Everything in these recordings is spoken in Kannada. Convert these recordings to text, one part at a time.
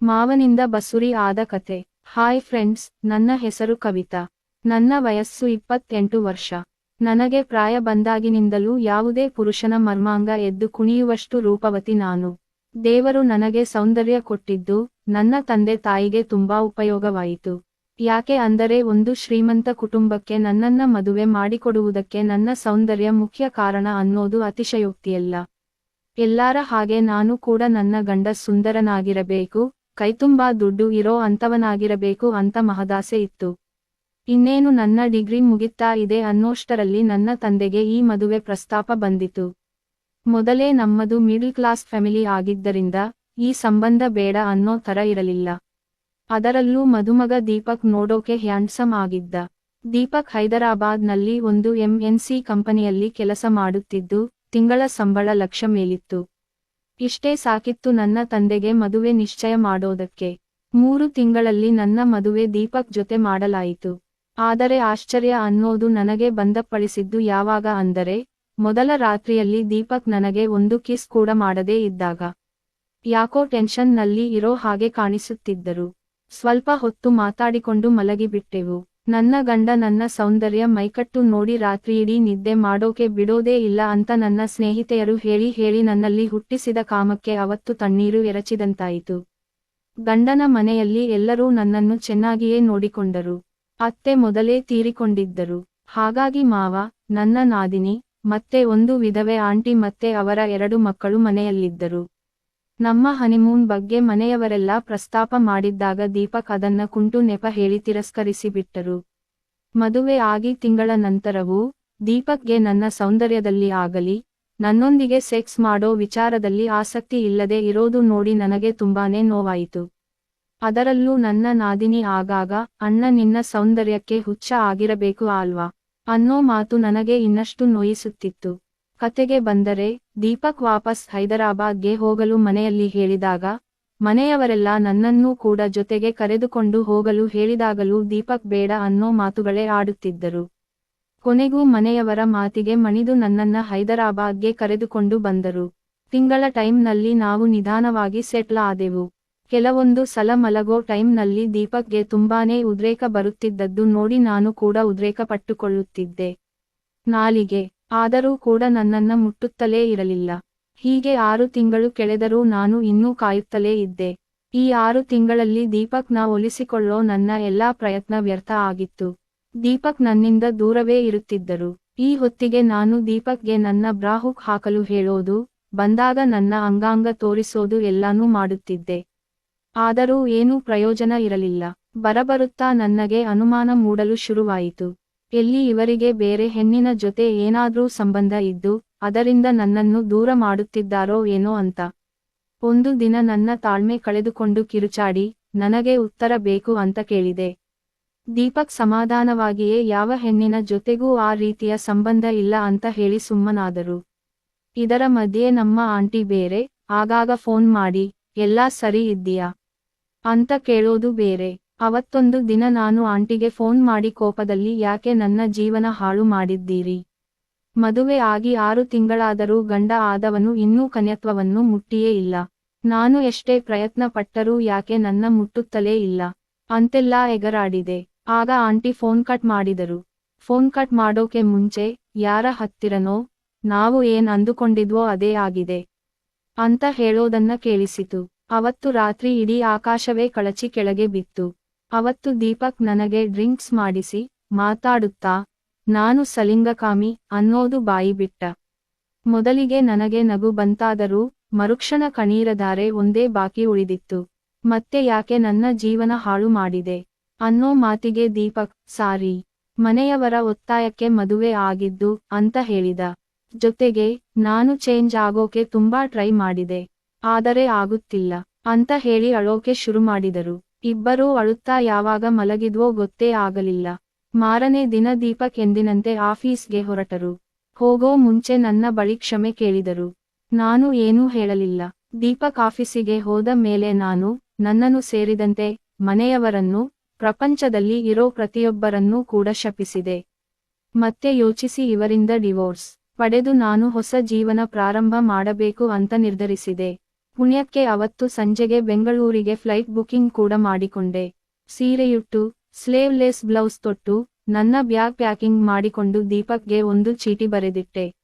ಮಾವನಿಂದ ಬಸುರಿ ಆದ ಕತೆ. ಹಾಯ್ ಫ್ರೆಂಡ್ಸ್, ನನ್ನ ಹೆಸರು ಕವಿತಾ. ನನ್ನ ವಯಸ್ಸು ಇಪ್ಪತ್ತೆಂಟು ವರ್ಷ. ನನಗೆ ಪ್ರಾಯ ಬಂದಾಗಿನಿಂದಲೂ ಯಾವುದೇ ಪುರುಷನ ಮರ್ಮಾಂಗ ಎದ್ದು ಕುಣಿಯುವಷ್ಟು ರೂಪವತಿ ನಾನು. ದೇವರು ನನಗೆ ಸೌಂದರ್ಯ ಕೊಟ್ಟಿದ್ದು ನನ್ನ ತಂದೆ ತಾಯಿಗೆ ತುಂಬಾ ಉಪಯೋಗವಾಯಿತು. ಯಾಕೆ ಅಂದರೆ ಒಂದು ಶ್ರೀಮಂತ ಕುಟುಂಬಕ್ಕೆ ನನ್ನನ್ನ ಮದುವೆ ಮಾಡಿಕೊಡುವುದಕ್ಕೆ ನನ್ನ ಸೌಂದರ್ಯ ಮುಖ್ಯ ಕಾರಣ ಅನ್ನೋದು ಅತಿಶಯೋಕ್ತಿಯಲ್ಲ. ಎಲ್ಲಾರ ಹಾಗೆ ನಾನು ಕೂಡ ನನ್ನ ಗಂಡ ಸುಂದರನಾಗಿರಬೇಕು. ಕೈತುಂಬಾ ದುಡ್ಡು ಇರೋ ಅಂತವನಾಗಿರಬೇಕು ಅಂತ ಮಹದಾಸೆ ಇತ್ತು. ಇನ್ನೇನು ನನ್ನ ಡಿಗ್ರಿ ಮುಗಿತಾ ಇದೆ ಅನ್ನೋಷ್ಟರಲ್ಲಿ ನನ್ನ ತಂದೆಗೆ ಈ ಮದುವೆ ಪ್ರಸ್ತಾಪ ಬಂದಿತು. ಮೊದಲೇ ನಮ್ಮದು ಮಿಡಲ್ ಕ್ಲಾಸ್ ಫ್ಯಾಮಿಲಿ ಆಗಿದ್ದರಿಂದ ಈ ಸಂಬಂಧ ಬೇಡ ಅನ್ನೋ ಥರ ಇರಲಿಲ್ಲ. ಅದರಲ್ಲೂ ಮದುಮಗ ದೀಪಕ್ ನೋಡೋಕೆ ಹ್ಯಾಂಡ್ಸಮ್ ಆಗಿದ್ದ. ದೀಪಕ್ ಹೈದರಾಬಾದ್ನಲ್ಲಿ ಒಂದು ಎಂಎನ್ಸಿ ಕಂಪನಿಯಲ್ಲಿ ಕೆಲಸ ಮಾಡುತ್ತಿದ್ದು, ತಿಂಗಳ ಸಂಬಳ ಲಕ್ಷ ಮೇಲಿತ್ತು. ಇಷ್ಟೇ ಸಾಕಿತ್ತು ನನ್ನ ತಂದೆಗೆ ಮದುವೆ ನಿಶ್ಚಯ ಮಾಡೋದಕ್ಕೆ. ಮೂರು ತಿಂಗಳಲ್ಲಿ ನನ್ನ ಮದುವೆ ದೀಪಕ್ ಜೊತೆ ಮಾಡಲಾಯಿತು. ಆದರೆ ಆಶ್ಚರ್ಯ ಅನ್ನೋದು ನನಗೆ ಬಂದಪ್ಪಳಿಸಿದ್ದು ಯಾವಾಗ ಅಂದರೆ, ಮೊದಲ ರಾತ್ರಿಯಲ್ಲಿ ದೀಪಕ್ ನನಗೆ ಒಂದು ಕಿಸ್ ಕೂಡ ಮಾಡದೇ ಇದ್ದಾಗ. ಯಾಕೋ ಟೆನ್ಷನ್ನಲ್ಲಿ ಇರೋ ಹಾಗೆ ಕಾಣಿಸುತ್ತಿದ್ದರು. ಸ್ವಲ್ಪ ಹೊತ್ತು ಮಾತಾಡಿಕೊಂಡು ಮಲಗಿಬಿಟ್ಟೆವು. ನನ್ನ ಗಂಡ ನನ್ನ ಸೌಂದರ್ಯ ಮೈಕಟ್ಟು ನೋಡಿ ರಾತ್ರಿಯಿಡೀ ನಿದ್ದೆ ಮಾಡೋಕೆ ಬಿಡೋದೇ ಇಲ್ಲ ಅಂತ ನನ್ನ ಸ್ನೇಹಿತೆಯರು ಹೇಳಿ ಹೇಳಿ ನನ್ನಲ್ಲಿ ಹುಟ್ಟಿಸಿದ ಕಾಮಕ್ಕೆ ಅವತ್ತು ತಣ್ಣೀರು ಎರಚಿದಂತಾಯಿತು. ಗಂಡನ ಮನೆಯಲ್ಲಿ ಎಲ್ಲರೂ ನನ್ನನ್ನು ಚೆನ್ನಾಗಿಯೇ ನೋಡಿಕೊಂಡರು. ಅತ್ತೆ ಮೊದಲೇ ತೀರಿಕೊಂಡಿದ್ದರು. ಹಾಗಾಗಿ ಮಾವ, ನನ್ನ ನಾದಿನಿ, ಮತ್ತೆ ಒಂದು ವಿಧವೆ ಆಂಟಿ ಮತ್ತೆ ಅವರ ಎರಡು ಮಕ್ಕಳು ಮನೆಯಲ್ಲಿದ್ದರು. ನಮ್ಮ ಹನಿಮೂನ್ ಬಗ್ಗೆ ಮನೆಯವರೆಲ್ಲ ಪ್ರಸ್ತಾಪ ಮಾಡಿದ್ದಾಗ ದೀಪಕ್ ಅದನ್ನ ಕುಂಟು ನೆಪ ಹೇಳಿ ತಿರಸ್ಕರಿಸಿಬಿಟ್ಟರು. ಮದುವೆ ಆಗಿ ತಿಂಗಳ ನಂತರವೂ ದೀಪಕ್ಗೆ ನನ್ನ ಸೌಂದರ್ಯದಲ್ಲಿ ಆಗಲಿ, ನನ್ನೊಂದಿಗೆ ಸೆಕ್ಸ್ ಮಾಡೋ ವಿಚಾರದಲ್ಲಿ ಆಸಕ್ತಿ ಇಲ್ಲದೆ ಇರೋದು ನೋಡಿ ನನಗೆ ತುಂಬಾನೇ ನೋವಾಯಿತು. ಅದರಲ್ಲೂ ನನ್ನ ನಾದಿನಿ ಆಗಾಗ, ಅಣ್ಣ ನಿನ್ನ ಸೌಂದರ್ಯಕ್ಕೆ ಹುಚ್ಚ ಆಗಿರಬೇಕು ಅಲ್ವಾ? ಅನ್ನೋ ಮಾತು ನನಗೆ ಇನ್ನಷ್ಟು ನೋಯಿಸುತ್ತಿತ್ತು. ಕತೆಗೆ ಬಂದರೆ ದೀಪಕ್ ವಾಪಸ್ ಹೈದರಾಬಾದ್ಗೆ ಹೋಗಲು ಮನೆಯಲ್ಲಿ ಹೇಳಿದಾಗ, ಮನೆಯವರೆಲ್ಲ ನನ್ನನ್ನೂ ಕೂಡ ಜೊತೆಗೆ ಕರೆದುಕೊಂಡು ಹೋಗಲು ಹೇಳಿದಾಗಲೂ ದೀಪಕ್ ಬೇಡ ಅನ್ನೋ ಮಾತುಗಳೇ ಆಡುತ್ತಿದ್ದರು. ಕೊನೆಗೂ ಮನೆಯವರ ಮಾತಿಗೆ ಮಣಿದು ನನ್ನನ್ನ ಹೈದರಾಬಾದ್ಗೆ ಕರೆದುಕೊಂಡು ಬಂದರು. ತಿಂಗಳ ಟೈಮ್ನಲ್ಲಿ ನಾವು ನಿಧಾನವಾಗಿ ಸೆಟ್ಲ್ ಆದೆವು. ಕೆಲವೊಂದು ಸಲ ಮಲಗೋ ಟೈಮ್ನಲ್ಲಿ ದೀಪಕ್ಗೆ ತುಂಬಾನೇ ಉದ್ರೇಕ ಬರುತ್ತಿದ್ದದ್ದು ನೋಡಿ ನಾನು ಕೂಡ ಉದ್ರೇಕ ಪಟ್ಟುಕೊಳ್ಳುತ್ತಿದ್ದೆ ನಾಲಿಗೆ ಆದರೂ ಕೂಡ ನನ್ನನ್ನ ಮುಟ್ಟುತ್ತಲೇ ಇರಲಿಲ್ಲ. ಹೀಗೆ ಆರು ತಿಂಗಳು ಕೆಳೆದರೂ ನಾನು ಇನ್ನೂ ಕಾಯುತ್ತಲೇ ಇದ್ದೆ. ಈ ಆರು ತಿಂಗಳಲ್ಲಿ ದೀಪಕ್ನ ಒಲಿಸಿಕೊಳ್ಳೋ ನನ್ನ ಎಲ್ಲಾ ಪ್ರಯತ್ನ ವ್ಯರ್ಥ ಆಗಿತ್ತು. ದೀಪಕ್ ನನ್ನಿಂದ ದೂರವೇ ಇರುತ್ತಿದ್ದರು. ಈ ಹೊತ್ತಿಗೆ ನಾನು ದೀಪಕ್ಗೆ ನನ್ನ ಬ್ರಾಹುಕ್ ಹಾಕಲು ಹೇಳೋದು, ಬಂದಾಗ ನನ್ನ ಅಂಗಾಂಗ ತೋರಿಸೋದು ಎಲ್ಲಾನೂ ಮಾಡುತ್ತಿದ್ದೆ. ಆದರೂ ಏನೂ ಪ್ರಯೋಜನ ಇರಲಿಲ್ಲ. ಬರಬರುತ್ತಾ ನನಗೆ ಅನುಮಾನ ಮೂಡಲು ಶುರುವಾಯಿತು. ಎಲ್ಲಿ ಇವರಿಗೆ ಬೇರೆ ಹೆಣ್ಣಿನ ಜೊತೆ ಏನಾದ್ರೂ ಸಂಬಂಧ ಇದ್ದು, ಅದರಿಂದ ನನ್ನನ್ನು ದೂರ ಮಾಡುತ್ತಿದ್ದಾರೋ ಏನೋ ಅಂತ. ಒಂದು ದಿನ ನನ್ನ ತಾಳ್ಮೆ ಕಳೆದುಕೊಂಡು ಕಿರುಚಾಡಿ, ನನಗೆ ಉತ್ತರ ಬೇಕು ಅಂತ ಕೇಳಿದೆ. ದೀಪಕ್ ಸಮಾಧಾನವಾಗಿಯೇ ಯಾವ ಹೆಣ್ಣಿನ ಜೊತೆಗೂ ಆ ರೀತಿಯ ಸಂಬಂಧ ಇಲ್ಲ ಅಂತ ಹೇಳಿ ಸುಮ್ಮನಾದರು. ಇದರ ಮಧ್ಯೆ ನಮ್ಮ ಆಂಟಿ ಬೇರೆ, ಆಗಾಗ ಫೋನ್ ಮಾಡಿ, ಎಲ್ಲಾ ಸರಿ ಇದ್ದೀಯಾ? ಅಂತ ಕೇಳೋದು ಬೇರೆ. ಅವತ್ತೊಂದು ದಿನ ನಾನು ಆಂಟಿಗೆ ಫೋನ್ ಮಾಡಿ ಕೋಪದಲ್ಲಿ, ಯಾಕೆ ನನ್ನ ಜೀವನ ಹಾಳು ಮಾಡಿದ್ದೀರಿ? ಮದುವೆ ಆಗಿ ಆರು ತಿಂಗಳಾದರೂ ಗಂಡ ಆದವನು ಇನ್ನೂ ಕನ್ಯತ್ವವನ್ನು ಮುಟ್ಟಿಯೇ ಇಲ್ಲ. ನಾನು ಎಷ್ಟೇ ಪ್ರಯತ್ನ ಪಟ್ಟರೂ ಯಾಕೆ ನನ್ನ ಮುಟ್ಟುತ್ತಲೇ ಇಲ್ಲ? ಅಂತೆಲ್ಲಾ ಎಗರಾಡಿದೆ. ಆಗ ಆಂಟಿ ಫೋನ್ ಕಟ್ ಮಾಡಿದರು. ಫೋನ್ ಕಟ್ ಮಾಡೋಕೆ ಮುಂಚೆ, ಯಾರ ಹತ್ತಿರನೋ? ನಾವು ಏನ್ ಅಂದುಕೊಂಡಿದ್ವೋ ಅದೇ ಆಗಿದೆ ಅಂತ ಹೇಳೋದನ್ನ ಕೇಳಿಸಿತು. ಅವತ್ತು ರಾತ್ರಿ ಇಡೀ ಆಕಾಶವೇ ಕಳಚಿ ಕೆಳಗೆ ಬಿತ್ತು. ಅವತ್ತು ದೀಪಕ್ ನನಗೆ ಡ್ರಿಂಕ್ಸ್ ಮಾಡಿಸಿ, ಮಾತಾಡುತ್ತಾ, ನಾನು ಸಲಿಂಗಕಾಮಿ ಅನ್ನೋದು ಬಾಯಿ ಬಿಟ್ಟ. ಮೊದಲಿಗೆ ನನಗೆ ನಗು ಬಂತಾದರೂ, ಮರುಕ್ಷಣ ಕಣೀರಧಾರೆ ಒಂದೇ ಬಾಕಿ ಉಳಿದಿತ್ತು. ಮತ್ತೆ ಯಾಕೆ ನನ್ನ ಜೀವನ ಹಾಳು ಮಾಡಿದೆ? ಅನ್ನೋ ಮಾತಿಗೆ ದೀಪಕ್, ಸಾರಿ. ಮನೆಯವರ ಒತ್ತಾಯಕ್ಕೆ ಮದುವೆ ಆಗಿದ್ದು, ಅಂತ ಹೇಳಿದ. ಜೊತೆಗೆ, ನಾನು ಚೇಂಜ್ ಆಗೋಕೆ ತುಂಬಾ ಟ್ರೈ ಮಾಡಿದೆ. ಆದರೆ ಆಗುತ್ತಿಲ್ಲ, ಅಂತ ಹೇಳಿ ಅಳೋಕೆ ಶುರು ಮಾಡಿದರು. ಇಬ್ಬರೂ ಅಳುತ್ತಾ ಯಾವಾಗ ಮಲಗಿದ್ವೋ ಗೊತ್ತೇ ಆಗಲಿಲ್ಲ. ಮಾರನೇ ದಿನ ದೀಪಕ್ ಎಂದಿನಂತೆ ಆಫೀಸ್ಗೆ ಹೊರಟರು. ಹೋಗೋ ಮುಂಚೆ ನನ್ನ ಬಳಿ ಕ್ಷಮೆ ಕೇಳಿದರು. ನಾನು ಏನೂ ಹೇಳಲಿಲ್ಲ. ದೀಪಕ್ ಆಫೀಸಿಗೆ ಹೋದ ಮೇಲೆ ನಾನು, ನನ್ನನ್ನು ಸೇರಿದಂತೆ ಮನೆಯವರನ್ನು, ಪ್ರಪಂಚದಲ್ಲಿ ಇರೋ ಪ್ರತಿಯೊಬ್ಬರನ್ನೂ ಕೂಡ ಶಪಿಸಿದೆ. ಮತ್ತೆ ಯೋಚಿಸಿ ಇವರಿಂದ ಡಿವೋರ್ಸ್ ಪಡೆದು ನಾನು ಹೊಸ ಜೀವನ ಪ್ರಾರಂಭ ಮಾಡಬೇಕು ಅಂತ ನಿರ್ಧರಿಸಿದೆ. ಪುಣ್ಯಕ್ಕೆ ಅವತ್ತು ಸಂಜೆಗೆ ಬೆಂಗಳೂರಿಗೆ ಫ್ಲೈಟ್ ಬುಕಿಂಗ್ ಕೂಡ ಮಾಡಿಕೊಂಡೆ. ಸೀರೆಯುಟ್ಟು, ಸ್ಲೇವ್ಲೆಸ್ ಬ್ಲೌಸ್ ತೊಟ್ಟು, ನನ್ನ ಬ್ಯಾಗ್ ಪ್ಯಾಕಿಂಗ್ ಮಾಡಿಕೊಂಡು ದೀಪಕ್ಗೆ ಒಂದು ಚೀಟಿ ಬರೆದಿಟ್ಟೆ.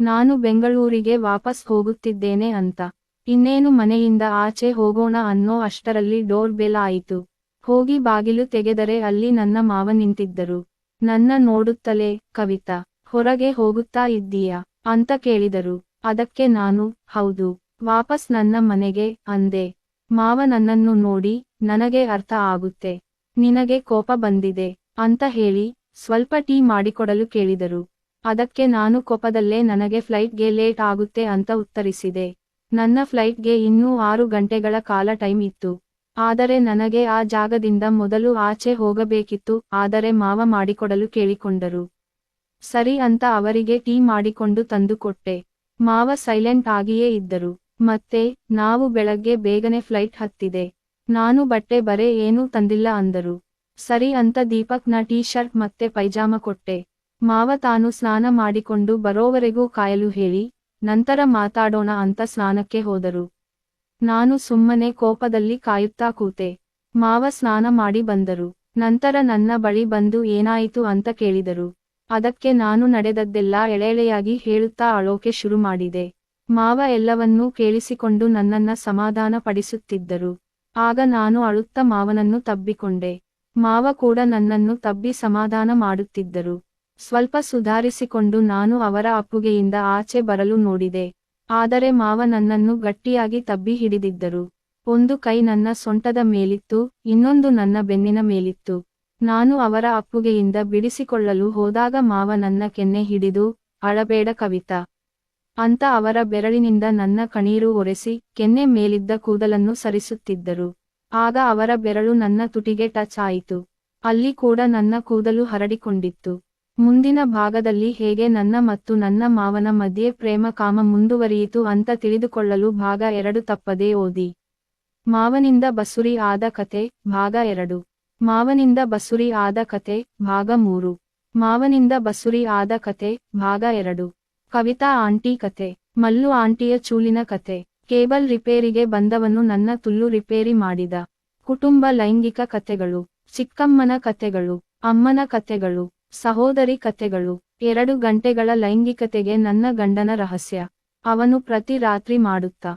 ನಾನು ಬೆಂಗಳೂರಿಗೆ ವಾಪಸ್ ಹೋಗುತ್ತಿದ್ದೇನೆ ಅಂತ. ಇನ್ನೇನು ಮನೆಯಿಂದ ಆಚೆ ಹೋಗೋಣ ಅನ್ನೋ ಅಷ್ಟರಲ್ಲಿ ಡೋರ್ ಬೆಲ್ ಆಯಿತು. ಹೋಗಿ ಬಾಗಿಲು ತೆಗೆದರೆ ಅಲ್ಲಿ ನನ್ನ ಮಾವ ನಿಂತಿದ್ದರು. ನನ್ನ ನೋಡುತ್ತಲೇ, ಕವಿತಾ, ಹೊರಗೆ ಹೋಗುತ್ತಾ ಇದ್ದೀಯಾ? ಅಂತ ಕೇಳಿದರು. ಅದಕ್ಕೆ ನಾನು, ಹೌದು. ವಾಪಸ್ ನನ್ನ ಮನೆಗೆ ಅಂದೆ. ಮಾವ ನನ್ನನ್ನು ನೋಡಿ, ನನಗೆ ಅರ್ಥ ಆಗುತ್ತೆ. ನಿನಗೆ ಕೋಪ ಬಂದಿದೆ, ಅಂತ ಹೇಳಿ, ಸ್ವಲ್ಪ ಟೀ ಮಾಡಿಕೊಡಲು ಕೇಳಿದರು. ಅದಕ್ಕೆ ನಾನು ಕೋಪದಲ್ಲೇ ನನಗೆ ಫ್ಲೈಟ್ಗೆ ಲೇಟ್ ಆಗುತ್ತೆ ಅಂತ ಉತ್ತರಿಸಿದೆ. ನನ್ನ ಫ್ಲೈಟ್ಗೆ ಇನ್ನೂ ಆರು ಗಂಟೆಗಳ ಕಾಲ ಟೈಮ್ ಇತ್ತು. ಆದರೆ ನನಗೆ ಆ ಜಾಗದಿಂದ ಮೊದಲು ಆಚೆ ಹೋಗಬೇಕಿತ್ತು, ಆದರೆ ಮಾವ ಮಾಡಿಕೊಡಲು ಕೇಳಿಕೊಂಡರು. ಸರಿ ಅಂತ ಅವರಿಗೆ ಟೀ ಮಾಡಿಕೊಂಡು ತಂದುಕೊಟ್ಟೆ ಮಾವ ಸೈಲೆಂಟ್ ಆಗಿಯೇ ಇದ್ದರು. ಮತ್ತೆ, ನಾವು ಬೆಳಗ್ಗೆ ಬೇಗನೆ ಫ್ಲೈಟ್ ಹತ್ತಿದೆ. ನಾನು ಬಟ್ಟೆ ಬರೆ ಏನೂ ತಂದಿಲ್ಲ ಅಂದರು. ಸರಿ ಅಂತ ದೀಪಕ್ನ ಟೀ ಶರ್ಟ್ ಮತ್ತೆ ಪೈಜಾಮ ಕೊಟ್ಟೆ. ಮಾವ ತಾನು ಸ್ನಾನ ಮಾಡಿಕೊಂಡು ಬರೋವರೆಗೂ ಕಾಯಲು ಹೇಳಿ, ನಂತರ ಮಾತಾಡೋಣ ಅಂತ ಸ್ನಾನಕ್ಕೆ ಹೋದರು. ನಾನು ಸುಮ್ಮನೆ ಕೋಪದಲ್ಲಿ ಕಾಯುತ್ತಾ ಕೂತೆ. ಮಾವ ಸ್ನಾನ ಮಾಡಿ ಬಂದರು. ನಂತರ ನನ್ನ ಬಳಿ ಬಂದು ಏನಾಯಿತು ಅಂತ ಕೇಳಿದರು. ಅದಕ್ಕೆ ನಾನು ನಡೆದದ್ದೆಲ್ಲ ಎಳೆಳೆಯಾಗಿ ಹೇಳುತ್ತಾ ಅಳೋಕೆ ಶುರು ಮಾಡಿದೆ. ಮಾವ ಎಲ್ಲವನ್ನೂ ಕೇಳಿಸಿಕೊಂಡು ನನ್ನನ್ನ ಸಮಾಧಾನ ಪಡಿಸುತ್ತಿದ್ದರು ಆಗ ನಾನು ಅಳುತ್ತ ಮಾವನನ್ನು ತಬ್ಬಿಕೊಂಡೆ. ಮಾವ ಕೂಡ ನನ್ನನ್ನು ತಬ್ಬಿ ಸಮಾಧಾನ ಮಾಡುತ್ತಿದ್ದರು. ಸ್ವಲ್ಪ ಸುಧಾರಿಸಿಕೊಂಡು ನಾನು ಅವರ ಅಪ್ಪುಗೆಯಿಂದ ಆಚೆ ಬರಲು ನೋಡಿದೆ. ಆದರೆ ಮಾವ ನನ್ನನ್ನು ಗಟ್ಟಿಯಾಗಿ ತಬ್ಬಿ ಹಿಡಿದಿದ್ದರು. ಒಂದು ಕೈ ನನ್ನ ಸೊಂಟದ ಮೇಲಿತ್ತು, ಇನ್ನೊಂದು ನನ್ನ ಬೆನ್ನಿನ ಮೇಲಿತ್ತು. ನಾನು ಅವರ ಅಪ್ಪುಗೆಯಿಂದ ಬಿಡಿಸಿಕೊಳ್ಳಲು ಹೋದಾಗ ಮಾವ ನನ್ನ ಕೆನ್ನೆ ಹಿಡಿದು, ಅಳಬೇಡ ಕವಿತಾ ಅಂತ ಅವರ ಬೆರಳಿನಿಂದ ನನ್ನ ಕಣೀರು ಒರೆಸಿ ಕೆನ್ನೆ ಮೇಲಿದ್ದ ಕೂದಲನ್ನು ಸರಿಸುತ್ತಿದ್ದರು. ಆಗ ಅವರ ಬೆರಳು ನನ್ನ ತುಟಿಗೆ ಟಚ್ ಆಯಿತು. ಅಲ್ಲಿ ಕೂಡ ನನ್ನ ಕೂದಲು ಹರಡಿಕೊಂಡಿತ್ತು. ಮುಂದಿನ ಭಾಗದಲ್ಲಿ ಹೇಗೆ ನನ್ನ ಮತ್ತು ನನ್ನ ಮಾವನ ಮಧ್ಯೆ ಪ್ರೇಮ ಕಾಮ ಮುಂದುವರಿಯಿತು ಅಂತ ತಿಳಿದುಕೊಳ್ಳಲು ಭಾಗ ಎರಡು ತಪ್ಪದೇ ಓದಿ. ಮಾವನಿಂದ ಬಸುರಿ ಆದ ಕತೆ, ಭಾಗ ಎರಡು. ಮಾವನಿಂದ ಬಸುರಿ ಆದ ಕತೆ, ಭಾಗ ಮೂರು. ಮಾವನಿಂದ ಬಸುರಿ ಆದ ಕತೆ, ಭಾಗ ಎರಡು. ಕವಿತಾ ಆಂಟಿ ಕತೆ, ಮಲ್ಲು ಆಂಟಿಯ ಚೂಲಿನ ಕತೆ, ಕೇಬಲ್ ರಿಪೇರಿಗೆ ಬಂದವನು ನನ್ನ ತುಲ್ಲು ರಿಪೇರಿ ಮಾಡಿದ. ಕುಟುಂಬ ಲೈಂಗಿಕ ಕತೆಗಳು, ಚಿಕ್ಕಮ್ಮನ ಕತೆಗಳು, ಅಮ್ಮನ ಕತೆಗಳು, ಸಹೋದರಿ ಕತೆಗಳು, ಎರಡು ಗಂಟೆಗಳ ಲೈಂಗಿಕತೆಗೆ ನನ್ನ ಗಂಡನ ರಹಸ್ಯ. ಅವನು ಪ್ರತಿ ರಾತ್ರಿ ಮಾಡುತ್ತಾ